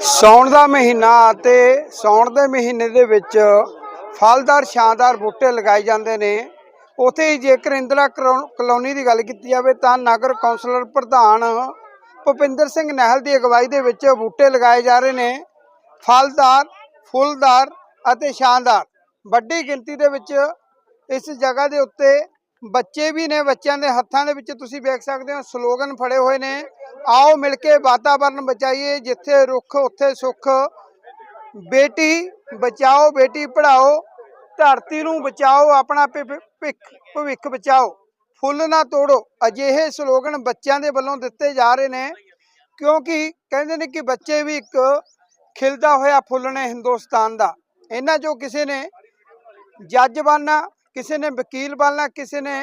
ਸਾਉਣ ਦਾ ਮਹੀਨਾ ਅਤੇ ਸਾਉਣ ਦੇ ਮਹੀਨੇ ਦੇ ਵਿੱਚ ਫਲਦਾਰ, ਸ਼ਾਨਦਾਰ ਬੂਟੇ ਲਗਾਏ ਜਾਂਦੇ ਨੇ। ਉਥੇ ਹੀ ਜੇਕਰ ਇੰਦਰਾ ਕਰੋ- ਕਲੋਨੀ ਦੀ ਗੱਲ ਕੀਤੀ ਜਾਵੇ ਤਾਂ ਨਗਰ ਕੌਂਸਲਰ ਪ੍ਰਧਾਨ ਭੁਪਿੰਦਰ ਸਿੰਘ ਨਹਿਲ ਦੀ ਅਗਵਾਈ ਦੇ ਵਿੱਚ ਬੂਟੇ ਲਗਾਏ ਜਾ ਰਹੇ ਨੇ। ਫਲਦਾਰ, ਫੁੱਲਦਾਰ ਅਤੇ ਸ਼ਾਨਦਾਰ। ਵੱਡੀ ਗਿਣਤੀ ਦੇ ਵਿੱਚ ਇਸ ਜਗ੍ਹਾ ਦੇ ਉੱਤੇ ਬੱਚੇ ਵੀ ਨੇ, ਬੱਚਿਆਂ ਦੇ ਹੱਥਾਂ ਦੇ ਵਿੱਚ ਤੁਸੀਂ ਵੇਖ ਸਕਦੇ ਹੋ, ਸਲੋਗਨ ਫੜੇ ਹੋਏ ਨੇ। ਆਓ ਮਿਲ ਕੇ ਵਾਤਾਵਰਨ ਬਚਾਈਏ, ਜਿੱਥੇ ਰੁੱਖ, ਉੱਥੇ ਸੁੱਖ। ਬੇਟੀ ਬਚਾਓ, ਬੇਟੀ ਪੜ੍ਹਾਓ, ਧਰਤੀ ਨੂੰ ਬਚਾਓ, ਆਪਣਾ ਭਿ- ਭਿ- ਭਵਿੱਖ ਬਚਾਓ। ਫੁੱਲ ਨਾ ਤੋੜੋ, ਅਜਿਹੇ ਸਲੋਗਨ ਬੱਚਿਆਂ ਦੇ ਵੱਲੋਂ ਦਿੱਤੇ ਜਾ ਰਹੇ ਨੇ, ਕਿਉਂਕਿ ਕਹਿੰਦੇ ਨੇ ਕਿ ਬੱਚੇ ਵੀ ਇੱਕ ਖਿਲਦਾ ਹੋਇਆ ਫੁੱਲ ਨੇ ਹਿੰਦੁਸਤਾਨ ਦਾ। ਇਹਨਾਂ ਚੋਂ ਕਿਸੇ ਨੇ ਜੱਜ ਬਣਨਾ ਕਿਸੇ ਨੇ ਵਕੀਲ ਬਣਨਾ, ਕਿਸੇ ਨੇ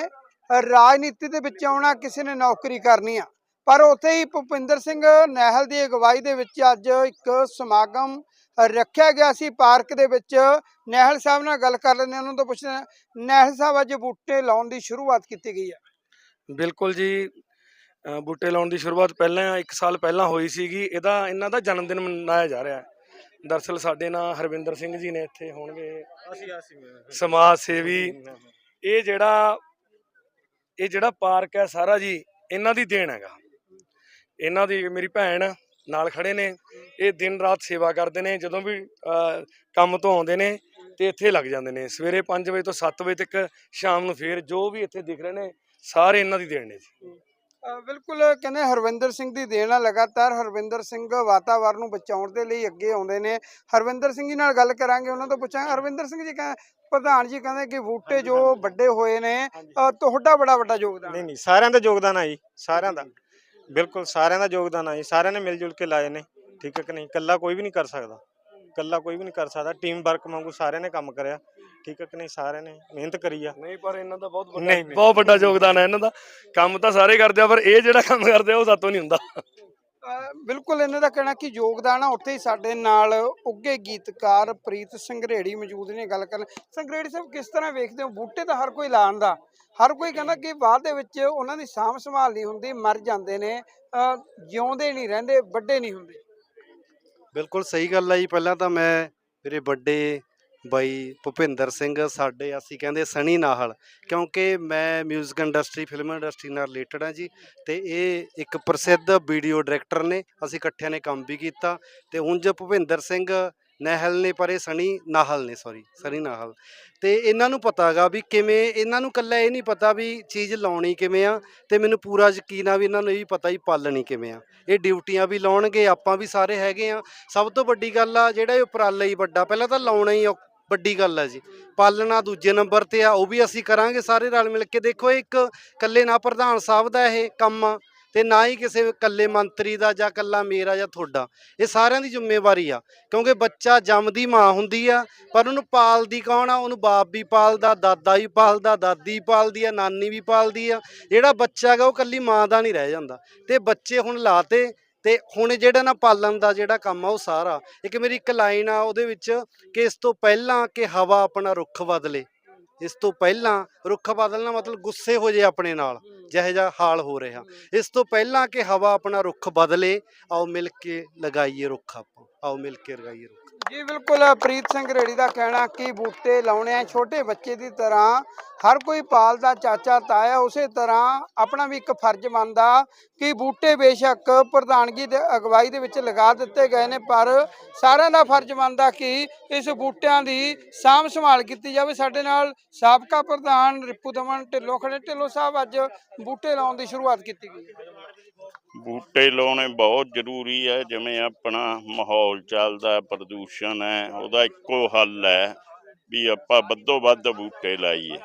ਰਾਜਨੀਤੀ ਦੇ ਵਿੱਚ ਆਉਣਾ, ਕਿਸੇ ਨੇ ਨੌਕਰੀ ਕਰਨੀ ਆ। ਪਰ ਉੱਥੇ ਹੀ ਭੁਪਿੰਦਰ ਸਿੰਘ ਨਹਿਲ ਦੀ ਅਗਵਾਈ ਦੇ ਵਿੱਚ ਅੱਜ ਇੱਕ ਸਮਾਗਮ ਰੱਖਿਆ ਗਿਆ ਸੀ ਪਾਰਕ ਦੇ ਵਿੱਚ। ਨਹਿਲ ਸਾਹਿਬ ਨਾਲ ਗੱਲ ਕਰ ਲੈਂਦੇ ਹਾਂ, ਉਹਨਾਂ ਤੋਂ ਪੁੱਛਦੇ ਹਾਂ। ਨਹਿਲ ਸਾਹਿਬ ਅੱਜ ਬੂਟੇ ਲਾਉਣ ਦੀ ਸ਼ੁਰੂਆਤ ਕੀਤੀ ਗਈ ਹੈ ਬਿਲਕੁਲ ਜੀ। ਬੂਟੇ ਲਾਉਣ ਦੀ ਸ਼ੁਰੂਆਤ ਪਹਿਲਾਂ 1 ਸਾਲ ਪਹਿਲਾਂ ਹੋਈ ਸੀਗੀ। ਇਹਦਾ, ਇਹਨਾਂ ਦਾ ਜਨਮ ਦਿਨ ਮਨਾਇਆ ਜਾ ਰਿਹਾ ਹੈ। ਦਰਅਸਲ ਸਾਡੇ ਨਾਲ ਹਰਵਿੰਦਰ ਸਿੰਘ ਜੀ ਨੇ ਇੱਥੇ ਹੋਣਗੇ। ਸਮਾਜ ਸੇਵੀ। ਇਹ ਜਿਹੜਾ ਇਹ ਜਿਹੜਾ ਪਾਰਕ ਹੈ ਸਾਰਾ ਜੀ ਇਹਨਾਂ ਦੀ ਦੇਣ ਹੈਗਾ। ਇਹਨਾਂ ਦੀ ਮੇਰੀ ਭੈਣ ਨਾਲ ਖੜੇ ਨੇ। ਇਹ ਦਿਨ ਰਾਤ ਸੇਵਾ ਕਰਦੇ ਨੇ। ਜਦੋਂ ਵੀ ਕੰਮ ਤੋਂ ਆਉਂਦੇ ਨੇ ਤੇ ਇੱਥੇ ਲੱਗ ਜਾਂਦੇ ਨੇ। ਸਵੇਰੇ 5 ਵਜੇ ਤੋਂ 7 ਵਜੇ ਤੱਕ ਸ਼ਾਮ ਨੂੰ ਫੇਰ ਜੋ ਵੀ ਇੱਥੇ ਦਿਖ ਰਹੇ ਨੇ ਸਾਰੇ ਇਹਨਾਂ ਦੀ ਦੇਣ ਨੇ ਜੀ। ਬਿਲਕੁਲ ਕਹਿੰਦੇ ਹਰਵਿੰਦਰ ਸਿੰਘ ਦੀ ਦੇਣ ਆ ਲਗਾਤਾਰ। ਹਰਵਿੰਦਰ ਸਿੰਘ ਵਾਤਾਵਰਨ ਨੂੰ ਬਚਾਉਣ ਦੇ ਲਈ ਅੱਗੇ ਆਉਂਦੇ ਨੇ। ਹਰਵਿੰਦਰ ਸਿੰਘ ਜੀ ਨਾਲ ਗੱਲ ਕਰਾਂਗੇ ਉਹਨਾਂ ਤੋਂ ਪੁੱਛਾਂਗੇ। ਹਰਵਿੰਦਰ ਸਿੰਘ ਜੀ ਕਹਿੰਦੇ ਪ੍ਰਧਾਨ ਜੀ ਕਹਿੰਦੇ ਕਿ ਬੂਟੇ ਜੋ ਵੱਡੇ ਹੋਏ ਨੇ ਤੁਹਾਡਾ ਬੜਾ ਵੱਡਾ ਯੋਗਦਾਨ। ਨਹੀਂ ਨਹੀਂ ਸਾਰਿਆਂ ਦਾ ਯੋਗਦਾਨ ਆ ਜੀ ਸਾਰਿਆਂ ਦਾ। ਬਿਲਕੁਲ ਸਾਰਿਆਂ ਦਾ ਯੋਗਦਾਨ ਆ ਜੀ। ਸਾਰਿਆਂ ਨੇ ਮਿਲ ਜੁਲ ਕੇ ਲਾਏ ਨੇ। ਠੀਕ ਹੈ ਕਿ ਨਹੀਂ? ਇਕੱਲਾ ਕੋਈ ਵੀ ਨਹੀਂ ਕਰ ਸਕਦਾ। ਇਕੱਲਾ ਕੋਈ ਵੀ ਨਹੀਂ ਕਰ ਸਕਦਾ। ਟੀਮ ਵਰਕ ਵਾਂਗੂ ਸਾਰਿਆਂ ਨੇ ਕੰਮ ਕਰਿਆ। ਠੀਕ ਹੈ ਕਿ ਨਹੀਂ? ਸਾਰਿਆਂ ਨੇ ਮਿਹਨਤ ਕਰੀ ਆ। ਨਹੀਂ ਪਰ ਇਹਨਾਂ ਦਾ ਬਹੁਤ ਨਹੀਂ, ਵੱਡਾ ਬਹੁਤ ਵੱਡਾ ਯੋਗਦਾਨ ਹੈ ਇਹਨਾਂ ਦਾ। ਕੰਮ ਤਾਂ ਸਾਰੇ ਕਰਦੇ ਆ ਪਰ ਇਹ ਜਿਹੜਾ ਕੰਮ ਕਰਦੇ ਆ ਉਹ ਸਾਤੋਂ ਨਹੀਂ ਹੁੰਦਾ। ਬਿਲਕੁਲ ਇਹਨਾਂ ਦਾ ਕਹਿਣਾ ਕਿ ਯੋਗਦਾਨ ਆ। ਉੱਥੇ ਹੀ ਸਾਡੇ ਨਾਲ ਉੱਗੇ ਗੀਤਕਾਰ ਪ੍ਰੀਤ ਸੰਘਰੇੜੀ ਮੌਜੂਦ ਨੇ। ਗੱਲ ਕਰਨ ਸੰਘਰੇੜੀ ਸਾਹਿਬ ਕਿਸ ਤਰ੍ਹਾਂ ਵੇਖਦੇ ਹੋ? ਬੂਟੇ ਤਾਂ ਹਰ ਕੋਈ ਲਾਉਣ ਹਰ ਕੋਈ ਕਹਿੰਦਾ ਕਿ ਬਾਅਦ ਦੇ ਵਿੱਚ ਉਹਨਾਂ ਦੀ ਸਾਂਭ ਸੰਭਾਲ ਨਹੀਂ ਹੁੰਦੀ ਮਰ ਜਾਂਦੇ ਨੇ। ਜਿਉਂਦੇ ਨਹੀਂ ਰਹਿੰਦੇ ਵੱਡੇ ਨਹੀਂ ਹੁੰਦੇ। ਬਿਲਕੁਲ ਸਹੀ ਗੱਲ ਹੈ ਜੀ। ਪਹਿਲਾਂ ਤਾਂ ਮੈਂ ਮੇਰੇ ਵੱਡੇ ਬਾਈ ਭੁਪਿੰਦਰ ਸਿੰਘ, ਸਾਡੇ ਅਸੀਂ ਕਹਿੰਦੇ ਸਣੀ ਨਾਹਲ, ਕਿਉਂਕਿ ਮੈਂ 뮤직 ਇੰਡਸਟਰੀ ਫਿਲਮ ਇੰਡਸਟਰੀ ਨਾਲ ਰਿਲੇਟਡ ਹਾਂ ਜੀ ਤੇ ਇਹ ਇੱਕ ਪ੍ਰਸਿੱਧ ਵੀਡੀਓ ਡਾਇਰੈਕਟਰ ਨੇ। ਅਸੀਂ ਇਕੱਠਿਆਂ ਨੇ ਕੰਮ ਵੀ ਕੀਤਾ ਤੇ ਉਂਝ ਭੁਪਿੰਦਰ ਸਿੰਘ ਨਹਿਲ ਨੇ, ਪਰ ਇਹ ਸਣੀ ਨਾਹਲ ਨੇ ਸੌਰੀ ਸਣੀ ਨਾਹਲ। ਤੇ ਇਹਨਾਂ ਨੂੰ ਪਤਾਗਾ ਵੀ ਕਿਵੇਂ, ਇਹਨਾਂ ਨੂੰ ਕੱਲਾ ਇਹ ਨਹੀਂ ਪਤਾ ਵੀ ਚੀਜ਼ ਲਾਉਣੀ ਕਿਵੇਂ ਆ ਤੇ ਮੈਨੂੰ ਪੂਰਾ ਯਕੀਨ ਆ ਵੀ ਇਹਨਾਂ ਨੂੰ ਇਹ ਵੀ ਪਤਾ ਹੀ ਪਾਲਣੀ ਕਿਵੇਂ ਆ। ਇਹ ਡਿਊਟੀਆਂ ਵੀ ਲਾਉਣਗੇ, ਆਪਾਂ ਵੀ ਸਾਰੇ ਹੈਗੇ ਆ। ਸਭ ਤੋਂ ਵੱਡੀ ਗੱਲ ਆ, ਜਿਹੜਾ ਇਹ ਉਪਰਾਲਾ ਹੀ ਵੱਡਾ, ਪਹਿਲਾਂ ਤਾਂ ਲਾਉਣਾ ਹੀ ਵੱਡੀ ਗੱਲ ਆ ਜੀ। ਪਾਲਣਾ ਦੂਜੇ ਨੰਬਰ ਤੇ ਆ, ਉਹ ਵੀ ਅਸੀਂ ਕਰਾਂਗੇ ਸਾਰੇ ਰਲ ਮਿਲ ਕੇ। ਦੇਖੋ ਇੱਕ ਇਕੱਲੇ ਨਾ ਪ੍ਰਧਾਨ ਸਾਹਿਬ ਦਾ ਇਹ ਕੰਮ ਆ। ਤੇ ਨਾ ਹੀ ਕਿਸੇ ਇਕੱਲੇ ਮੰਤਰੀ ਦਾ ਜਾਂ ਇਕੱਲਾ ਮੇਰਾ ਜਾਂ ਤੁਹਾਡਾ। ਇਹ ਸਾਰਿਆਂ ਦੀ ਜ਼ਿੰਮੇਵਾਰੀ ਆ। ਕਿਉਂਕਿ ਬੱਚਾ ਜੰਮਦੀ ਮਾਂ ਹੁੰਦੀ ਆ, ਪਰ ਉਹਨੂੰ ਪਾਲਦੀ ਕੌਣ ਆ? ਉਹਨੂੰ ਬਾਪ ਵੀ ਪਾਲਦਾ, ਦਾਦਾ ਵੀ ਪਾਲਦਾ, ਦਾਦੀ ਪਾਲਦੀ ਆ, ਨਾਨੀ ਵੀ ਪਾਲਦੀ ਆ। ਜਿਹੜਾ ਬੱਚਾ ਹੈਗਾ, ਉਹ ਇਕੱਲੀ ਮਾਂ ਦਾ ਨਹੀਂ ਰਹਿ ਜਾਂਦਾ। ਤੇ ਬੱਚੇ ਹੁਣ ਲਾਤੇ ਤੇ ਹੁਣ ਜਿਹੜਾ ਨਾ ਪਾਲਣ ਦਾ ਜਿਹੜਾ ਕੰਮ ਆ, ਉਹ ਸਾਰਾ। ਇੱਕ ਮੇਰੀ ਇੱਕ ਲਾਈਨ ਆ, ਉਹਦੇ ਵਿੱਚ ਕਿ ਇਸ ਤੋਂ ਪਹਿਲਾਂ ਕਿ ਹਵਾ ਆਪਣਾ ਰੁੱਖ ਬਦਲੇ। ਇਸ ਤੋਂ ਪਹਿਲਾਂ ਰੁੱਖ ਬਦਲਣਾ ਮਤਲਬ ਗੁੱਸੇ ਹੋ ਜੇ ਆਪਣੇ ਨਾਲ ਜਿਹੋ ਜਿਹਾ ਹਾਲ ਹੋ ਰਿਹਾ। ਇਸ ਤੋਂ ਪਹਿਲਾਂ ਕਿ ਹਵਾ ਆਪਣਾ ਰੁੱਖ ਬਦਲੇ ਆਓ ਮਿਲ ਕੇ ਲਗਾਈਏ ਰੁੱਖ ਆਪਾਂ। ਆਓ ਮਿਲ ਕੇ ਲਗਾਈਏ ਰੁੱਖ। ਜੀ ਬਿਲਕੁਲ, ਪ੍ਰੀਤ ਸਿੰਘ ਰੇੜੀ ਦਾ ਕਹਿਣਾ, ਕਿ ਬੂਟੇ ਲਾਉਣੇ ਆ ਛੋਟੇ ਬੱਚੇ ਦੀ ਤਰ੍ਹਾਂ। ਹਰ ਕੋਈ ਪਾਲਦਾ ਚਾਚਾ ਤਾਇਆ, ਉਸੇ ਤਰ੍ਹਾਂ ਆਪਣਾ ਵੀ ਇੱਕ ਫਰਜ਼ ਮੰਨਦਾ ਕਿ ਬੂਟੇ ਬੇਸ਼ੱਕ ਪ੍ਰਧਾਨਗੀ ਦੇ, ਅਗਵਾਈ ਦੇ ਵਿੱਚ ਲਗਾ ਦਿੱਤੇ ਗਏ ਨੇ, ਪਰ ਸਾਰਿਆਂ ਦਾ ਫਰਜ਼ ਮੰਨਦਾ ਕਿ ਇਸ ਬੂਟਿਆਂ ਦੀ ਸਾਂਭ ਸੰਭਾਲ ਕੀਤੀ ਜਾਵੇ। ਸਾਡੇ ਨਾਲ ਸਾਬਕਾ ਪ੍ਰਧਾਨ ਰਿਪੂ ਦਮਨ ਢਿੱਲੋਂ ਖੜੇ। ਢਿੱਲੋਂ ਸਾਹਿਬ, ਅੱਜ ਬੂਟੇ ਲਾਉਣ ਦੀ ਸ਼ੁਰੂਆਤ ਕੀਤੀ ਗਈ। ਬੂਟੇ ਲਾਉਣੇ ਬਹੁਤ ਜ਼ਰੂਰੀ ਹੈ, ਜਿਵੇਂ ਆਪਣਾ ਮਾਹੌਲ ਚੱਲਦਾ ਪ੍ਰਦੂਸ਼ਣ ਹੈ, ਉਹਦਾ ਇੱਕੋ ਹੱਲ ਹੈ। ਵੀ ਆਪਾਂ ਵੱਧੋ ਵੱਧ ਬੂਟੇ ਲਾਈਏ।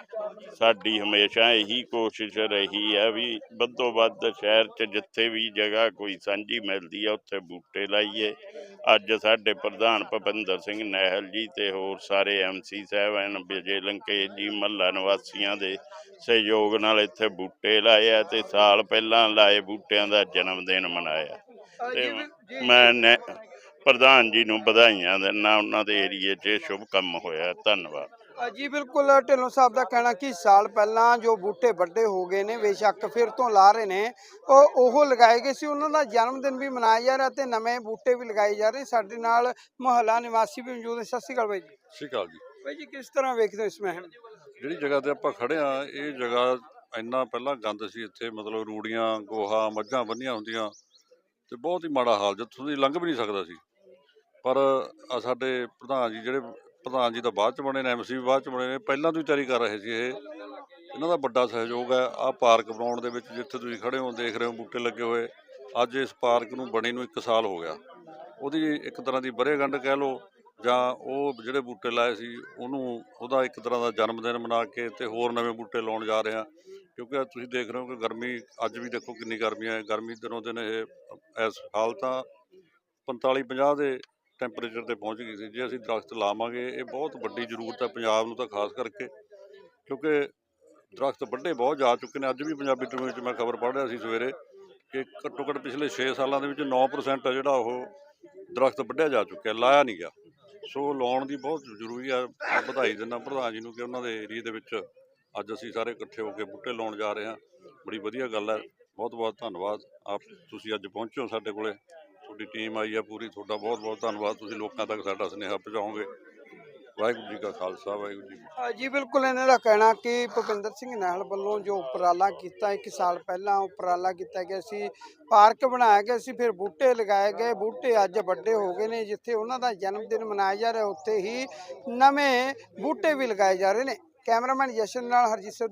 ਸਾਡੀ ਹਮੇਸ਼ਾ ਇਹੀ ਕੋਸ਼ਿਸ਼ ਰਹੀ ਹੈ ਵੀ ਵੱਧੋ ਵੱਧ ਸ਼ਹਿਰ 'ਚ ਜਿੱਥੇ ਵੀ ਜਗ੍ਹਾ ਕੋਈ ਸਾਂਝੀ ਮਿਲਦੀ ਹੈ ਉੱਥੇ ਬੂਟੇ ਲਾਈਏ। ਅੱਜ ਸਾਡੇ ਪ੍ਰਧਾਨ ਭਪਿੰਦਰ ਸਿੰਘ ਨਹਿਲ ਜੀ ਤੇ ਹੋਰ ਸਾਰੇ ਐਮਸੀ ਸਾਹਿਬਾਨ ਵਿਜੇ ਲੰਕੇਸ਼ ਜੀ ਮਹੱਲਾ ਨਿਵਾਸੀਆਂ ਦੇ ਸਹਿਯੋਗ ਨਾਲ ਇੱਥੇ ਬੂਟੇ ਲਾਏ ਆ ਤੇ ਸਾਲ ਪਹਿਲਾਂ ਲਾਏ ਬੂਟਿਆਂ ਦਾ ਜਨਮ ਦਿਨ ਮਨਾਇਆ ਤੇ ਮੈਂ ਪ੍ਰਧਾਨ ਜੀ ਨੂੰ ਵਧਾਈਆਂ ਦਿੰਦਾ ਉਹਨਾਂ ਦੇ ਏਰੀਏ 'ਚ ਸ਼ੁਭ ਕੰਮ ਹੋਇਆ। ਧੰਨਵਾਦ। ਜੀ ਬਿਲਕੁਲ ਢਿੱਲੋਂ ਸਾਹਿਬ ਦਾ ਕਹਿਣਾ ਕਿ ਸਾਲ ਪਹਿਲਾਂ ਜੋ ਬੂਟੇ ਵੱਡੇ ਹੋ ਗਏ ਨੇ ਬੇਸ਼ੱਕ ਫਿਰ ਤੋਂ ਲਾ ਰਹੇ ਨੇ ਉਹ ਉਹ ਲਗਾਏ ਗਏ ਸੀ। ਉਹਨਾਂ ਦਾ ਜਨਮ ਦਿਨ ਵੀ ਮਨਾਇਆ ਜਾ ਰਿਹਾ ਤੇ ਨਵੇਂ ਬੂਟੇ ਵੀ ਲਗਾਏ ਜਾ ਰਹੇ। ਸਾਡੇ ਨਾਲ ਮੁਹੱਲਾ ਨਿਵਾਸੀ ਵੀ ਮੌਜੂਦ ਨੇ। ਸਤਿ ਸ਼੍ਰੀ ਅਕਾਲ ਬਾਈ ਜੀ। ਸਤਿ ਸ਼੍ਰੀ ਅਕਾਲ ਜੀ। ਬਾਈ ਜੀ ਕਿਸ ਤਰ੍ਹਾਂ ਵੇਖਦੇ ਹੋ ਇਸ ਮਹਿਮ ਜਿਹੜੀ ਜਗ੍ਹਾ ਤੇ ਆਪਾਂ ਖੜੇ ਆ ਇਹ ਜਗ੍ਹਾ ਇੰਨਾ ਪਹਿਲਾਂ ਗੰਦ ਸੀ ਇੱਥੇ। ਮਤਲਬ ਰੂੜੀਆਂ ਗੋਹਾ ਮੱਝਾਂ ਬੰਨੀਆਂ ਹੁੰਦੀਆਂ ਤੇ ਬਹੁਤ ਹੀ ਮਾੜਾ ਹਾਲ। ਜਿੱਥੋਂ ਦੀ ਲੰਘ ਵੀ ਨਹੀਂ ਸਕਦਾ ਸੀ। ਪਰ ਸਾਡੇ ਪ੍ਰਧਾਨ ਜੀ ਜਿਹੜੇ ਪ੍ਰਧਾਨ ਜੀ ਤਾਂ ਬਾਅਦ ਚ ਬਣੇ ਨੇ ਐਮਸੀ ਵੀ ਬਾਅਦ ਚ ਬਣੇ ਨੇ, ਪਹਿਲਾਂ ਤੋਂ ਹੀ ਤਿਆਰੀ ਕਰ ਰਹੇ ਸੀ ਇਹ। ਇਹਨਾਂ ਦਾ ਵੱਡਾ ਸਹਿਯੋਗ ਹੈ। ਆ ਪਾਰਕ ਬਣਾਉਣ ਦੇ ਵਿੱਚ ਜਿੱਥੇ ਤੁਸੀਂ ਖੜੇ ਹੋ, ਦੇਖ ਰਹੇ ਹੋ ਬੂਟੇ ਲੱਗੇ ਹੋਏ, ਅੱਜ ਇਸ ਪਾਰਕ ਨੂੰ ਬਣੀ ਨੂੰ 1 ਸਾਲ ਹੋ ਗਿਆ। ਉਹਦੀ ਇੱਕ ਤਰ੍ਹਾਂ ਦੀ ਬਰੇਗੰਢ ਕਹਿ ਲਓ, ਜਾਂ ਉਹ ਜਿਹੜੇ ਬੂਟੇ ਲਾਏ ਸੀ, ਉਹਨੂੰ ਉਹਦਾ ਇੱਕ ਤਰ੍ਹਾਂ ਦਾ ਜਨਮ ਦਿਨ ਮਨਾ ਕੇ ਤੇ ਹੋਰ ਨਵੇਂ ਬੂਟੇ ਲਾਉਣ ਜਾ ਰਹੇ ਹਾਂ। ਕਿਉਂਕਿ ਤੁਸੀਂ ਦੇਖ ਰਹੇ ਹੋ ਕਿ ਗਰਮੀ, ਅੱਜ ਵੀ ਦੇਖੋ ਕਿੰਨੀ ਗਰਮੀ ਹੈ। ਗਰਮੀ ਦਿਨੋਂ ਦਿਨ ਇਹ, ਇਸ ਹਾਲਤਾਂ 45 50 ਦੇ ਟੈਂਪਰੇਚਰ ਤੇ ਪਹੁੰਚ ਗਈ ਸੀ। ਜੇ ਅਸੀਂ ਦਰਖਤ ਲਾਵਾਂਗੇ, ਇਹ ਬਹੁਤ ਵੱਡੀ ਜ਼ਰੂਰਤ ਹੈ ਪੰਜਾਬ ਨੂੰ ਤਾਂ ਖਾਸ ਕਰਕੇ, ਕਿਉਂਕਿ ਦਰਖਤ ਵੱਡੇ ਬਹੁਤ ਜਾ ਚੁੱਕੇ ਨੇ। ਅੱਜ ਵੀ ਪੰਜਾਬੀ ਟ੍ਰਿਬਿਊਨ ਵਿੱਚ ਮੈਂ ਖਬਰ ਪੜ੍ਹ ਰਿਹਾ ਸੀ ਸਵੇਰੇ ਕਿ ਘੱਟੋ ਘੱਟ ਪਿਛਲੇ 6 ਸਾਲਾਂ ਦੇ ਵਿੱਚ 9% ਹੈ ਜਿਹੜਾ ਉਹ ਦਰਖਤ ਵੱਢਿਆ ਜਾ ਚੁੱਕਿਆ ਲਾਇਆ ਨਹੀਂ ਗਿਆ। ਸੋ ਲਾਉਣ ਦੀ ਬਹੁਤ ਜ਼ਰੂਰੀ ਆ ਮੈਂ ਵਧਾਈ ਦਿੰਦਾ ਪ੍ਰਧਾਨ ਜੀ ਨੂੰ ਕਿ ਉਹਨਾਂ ਦੇ ਏਰੀਏ ਦੇ ਵਿੱਚ ਅੱਜ ਅਸੀਂ ਸਾਰੇ ਇਕੱਠੇ ਹੋ ਕੇ ਬੂਟੇ ਲਾਉਣ ਜਾ ਰਹੇ ਹਾਂ। ਬੜੀ ਵਧੀਆ ਗੱਲ ਹੈ। ਬਹੁਤ ਬਹੁਤ ਧੰਨਵਾਦ। ਆਪ ਤੁਸੀਂ ਅੱਜ ਪਹੁੰਚੇ ਹੋ ਸਾਡੇ ਕੋਲੇ। ਤੁਹਾਡੀ ਟੀਮ ਆਈ ਹੈ ਪੂਰੀ, ਤੁਹਾਡਾ ਬਹੁਤ ਬਹੁਤ ਧੰਨਵਾਦ। ਤੁਸੀਂ ਲੋਕਾਂ ਤੱਕ ਸਾਡਾ ਸੁਨੇਹਾ ਪਹੁੰਚਾਓਗੇ। ਵਾਹਿਗੁਰੂ ਜੀ ਕਾ ਖਾਲਸਾ, ਵਾਹਿਗੁਰੂ ਜੀ ਜੀ ਬਿਲਕੁਲ ਇਹਨਾਂ ਦਾ ਕਹਿਣਾ ਕਿ ਭੁਪਿੰਦਰ ਸਿੰਘ ਨਾਹਲ ਵੱਲੋਂ ਜੋ ਉਪਰਾਲਾ ਕੀਤਾ, ਇੱਕ ਸਾਲ ਪਹਿਲਾਂ ਉਪਰਾਲਾ ਕੀਤਾ ਗਿਆ ਸੀ, ਪਾਰਕ ਬਣਾਇਆ ਗਿਆ ਸੀ, ਫਿਰ ਬੂਟੇ ਲਗਾਏ ਗਏ, ਬੂਟੇ ਅੱਜ ਵੱਡੇ ਹੋ ਗਏ ਨੇ, ਜਿੱਥੇ ਉਹਨਾਂ ਦਾ ਜਨਮ ਦਿਨ ਮਨਾਇਆ ਜਾ ਰਿਹਾ, ਉੱਥੇ ਹੀ ਨਵੇਂ ਬੂਟੇ ਵੀ ਲਗਾਏ ਜਾ ਰਹੇ ਨੇ। ਕੈਮਰਾਮੈਨ ਜਸ਼ਨ ਨਾਲ ਹਰਜੀਤ ਸਿੰਘ